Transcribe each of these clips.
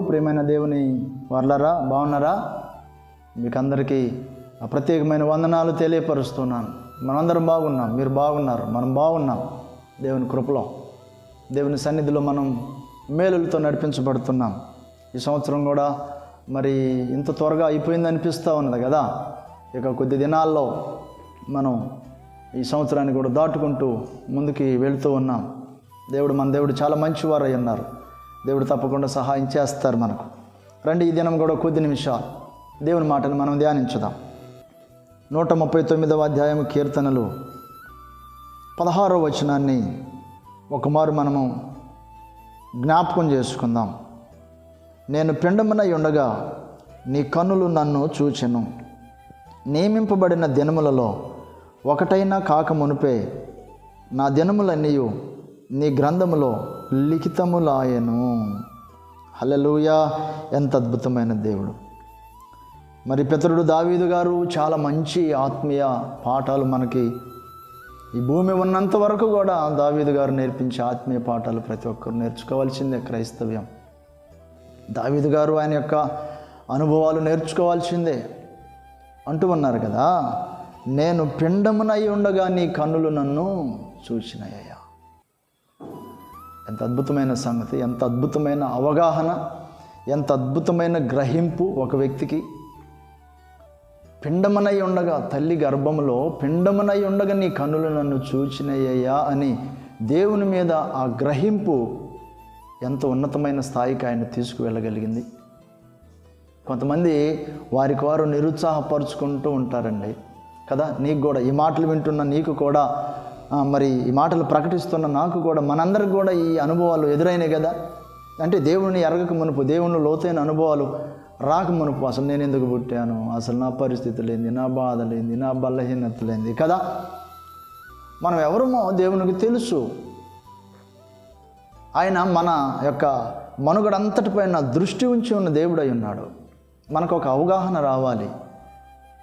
ప్రియమైన దేవుని వర్లరా బాగున్నారా? మీకు అందరికీ ప్రత్యేకమైన వందనాలు తెలియపరుస్తున్నాను. మనందరం బాగున్నాం మీరు బాగున్నారు మనం బాగున్నాం దేవుని కృపలో. దేవుని సన్నిధిలో మనం మేలులతో నడిపించబడుతున్నాం. ఈ సంవత్సరం కూడా మరి ఇంత త్వరగా అయిపోయింది అనిపిస్తూ ఉన్నది కదా? ఇక కొద్ది దినాల్లో మనం ఈ సంవత్సరాన్ని కూడా దాటుకుంటూ ముందుకి వెళుతూ ఉన్నాం. దేవుడు మన దేవుడు చాలా మంచివారై ఉన్నారు. దేవుడు తప్పకుండా సహాయం చేస్తారు మనకు. రండి ఈ దినం కూడా కొద్ది నిమిషాలు దేవుని మాటను మనం ధ్యానించుదాం. నూట ముప్పై తొమ్మిదవ అధ్యాయం కీర్తనలు పదహారో వచనాన్ని ఒకమారు మనము జ్ఞాపకం చేసుకుందాం. నేను పిండమునై ఉండగా నీ కన్నులు నన్ను చూచెను. నియమింపబడిన దినములలో ఒకటైనా కాక మునిపే నా దినములన్నీ నీ గ్రంథములో లిఖితములాయను. హలలుయా ఎంత అద్భుతమైన దేవుడు. మరి పితరుడు దావీదు గారు చాలా మంచి ఆత్మీయ పాఠాలు మనకి ఈ భూమి ఉన్నంత వరకు కూడా దావీదు గారు నేర్పించే ఆత్మీయ పాఠాలు ప్రతి ఒక్కరు నేర్చుకోవాల్సిందే క్రైస్తవ్యం. దావీదు గారు ఆయన యొక్క అనుభవాలు నేర్చుకోవాల్సిందే. అంటూ ఉన్నారు కదా నేను పిండమునై ఉండగా నీ కన్నులు నన్ను చూసినాయ్యా ఎంత అద్భుతమైన సంగతి ఎంత అద్భుతమైన అవగాహన ఎంత అద్భుతమైన గ్రహింపు ఒక వ్యక్తికి. పిండమనై ఉండగా తల్లి గర్భములో పిండమనై ఉండగా నీ కన్నులు నన్ను చూచినయ్యా అని దేవుని మీద ఆ గ్రహింపు ఎంత ఉన్నతమైన స్థాయికి ఆయన తీసుకువెళ్ళగలిగింది. కొంతమంది వారికి వారు నిరుత్సాహపరుచుకుంటూ ఉంటారండి. కదా నీకు కూడా ఈ మాటలు వింటున్న నీకు కూడా మరి ఈ మాటలు ప్రకటిస్తున్న నాకు కూడా మనందరికి కూడా ఈ అనుభవాలు ఎదురైనాయి కదా? అంటే దేవుని ఎరగక మునుపు దేవుని లోతైన అనుభవాలు రాక మునుపు అసలు నేను ఎందుకు పుట్టాను? అసలు నా పరిస్థితులు ఏంది నా బాధలేంది నా బలహీనతలేంది కదా? మనం ఎవరమో దేవునికి తెలుసు. ఆయన మన యొక్క మనుగడంతటిపైన దృష్టి ఉంచి ఉన్న దేవుడై ఉన్నాడు. మనకు ఒక అవగాహన రావాలి.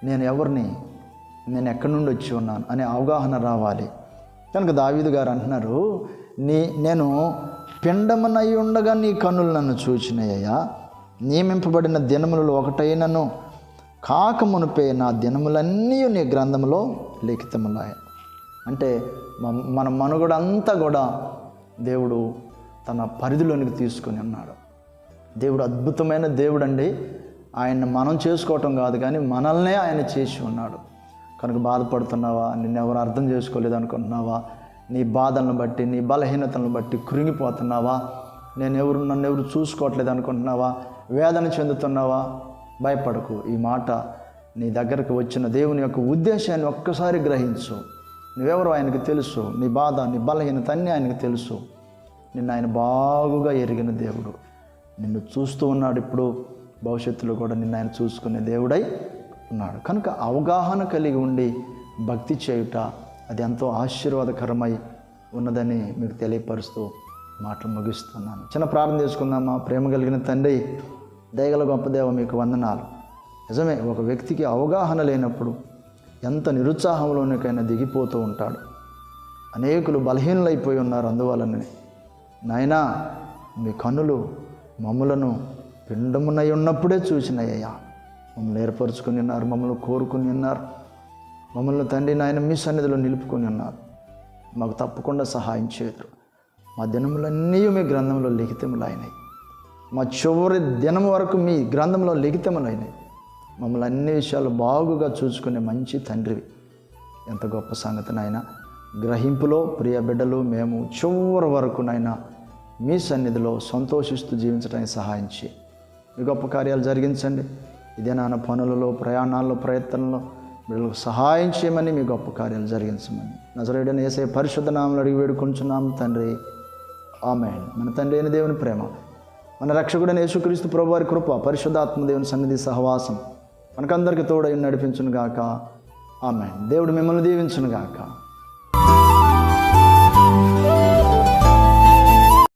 నేను ఎవరిని నేను ఎక్కడి నుండి వచ్చి ఉన్నాను అనే అవగాహన రావాలి. కనుక దావీదు గారు అంటున్నారు నీ నేను పిండమునై ఉండగా నీ కన్నులు నన్ను చూచినయ్యా. నియమింపబడిన దినములలో ఒకటైనను కాక మునిపే నా దినములన్నీ నీ గ్రంథంలో లిఖితములాయ. అంటే మ- మన మనుగడంతా కూడా దేవుడు తన పరిధిలోనికి తీసుకొని ఉన్నాడు. దేవుడు అద్భుతమైన దేవుడు అండి ఆయన్ని మనం చేసుకోవటం కాదు కానీ మనల్నే ఆయన చేసి ఉన్నాడు. కనుక బాధపడుతున్నావా? నిన్ను ఎవరు అర్థం చేసుకోలేదు అనుకుంటున్నావా? నీ బాధలను బట్టి నీ బలహీనతలను బట్టి కృంగిపోతున్నావా? నేను ఎవరు నన్ను ఎవరు చూసుకోవట్లేదు అనుకుంటున్నావా? వేదన చెందుతున్నావా? భయపడకు. ఈ మాట నీ దగ్గరకు వచ్చిన దేవుని యొక్క ఉద్దేశాన్ని ఒక్కసారి గ్రహించు. నువ్వెవరో ఆయనకు తెలుసు. నీ బాధ నీ బలహీనత అన్నీ ఆయనకు తెలుసు. నిన్ను ఆయన బాగుగా ఎరిగిన దేవుడు. నిన్ను చూస్తూ ఉన్నాడు ఇప్పుడు. భవిష్యత్తులో కూడా నిన్ను ఆయన చూసుకునే దేవుడై ఉన్నాడు కనుక అవగాహన కలిగి ఉండి భక్తి చేయుట అది ఎంతో ఆశీర్వాదకరమై ఉన్నదని మీకు తెలియపరుస్తూ మాటలు ముగిస్తున్నాను. చిన్న ప్రార్థన చేసుకుందామా? ప్రేమ కలిగిన తండ్రి దయగల గొప్పదేవ మీకు వందనాలు. నిజమే ఒక వ్యక్తికి అవగాహన లేనప్పుడు ఎంత నిరుత్సాహంలోనికైనా దిగిపోతూ ఉంటాడు. అనేకులు బలహీనులైపోయి ఉన్నారు అందువలనని. నాయనా మీ కన్నులు మమ్ములను పిండమునై ఉన్నప్పుడే చూసినయ్యా. మమ్మల్ని ఏర్పరచుకుని ఉన్నారు మమ్మల్ని కోరుకుని ఉన్నారు. మమ్మల్ని తండ్రి నాయన మీ సన్నిధిలో నిలుపుకొని ఉన్నారు. మాకు తప్పకుండా సహాయం చేయరు మా దినములన్నీ మీ గ్రంథంలో లిఖితములైనాయి. మా చివరి దినం వరకు మీ గ్రంథంలో లిఖితములైనాయి. మమ్మల్ని అన్ని విషయాలు బాగుగా చూసుకునే మంచి తండ్రివి. ఎంత గొప్ప సంగతి నాయన. గ్రహింపులో ప్రియ బిడ్డలు మేము చివరి వరకు నాయన మీ సన్నిధిలో సంతోషిస్తూ జీవించడానికి సహాయం చేయి. మీ గొప్ప కార్యాలు జరిగించండి. ఇదే నాన్న పనులలో ప్రయాణాల్లో ప్రయత్నంలో వీళ్ళకు సహాయం చేయమని మీ గొప్ప కార్యాలు జరిగించమని. నజరేడని వేసే పరిశుద్ధ నామలు అడిగి వేడుకొంచున్నాం తండ్రి. ఆమె మన తండ్రి అయిన దేవుని ప్రేమ మన రక్షకుడైన యేసుక్రీస్తు ప్రభు వారి కృప పరిశుద్ధాత్మ దేవుని సన్నిధి సహవాసం మనకందరికీ తోడై నడిపించునుగాక. ఆమె దేవుడు మిమ్మల్ని దీవించునుగాక. గాక